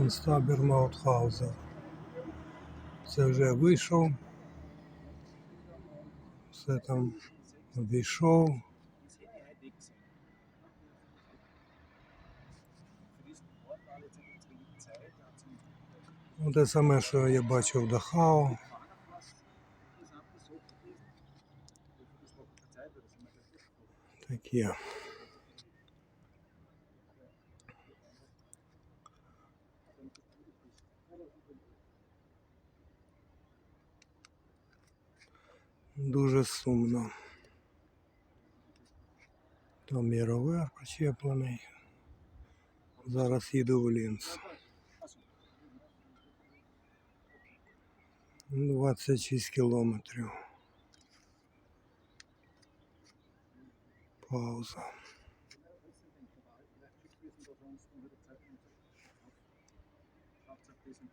Констабір Маутхаузер. Це вже вийшов. Все там обійшов. Ну, те саме, що я бачив Дахау. Таке. Дуже сумно. Там є ровер причеплений. Зараз їду в Лінц. 26 кілометрів. Пауза.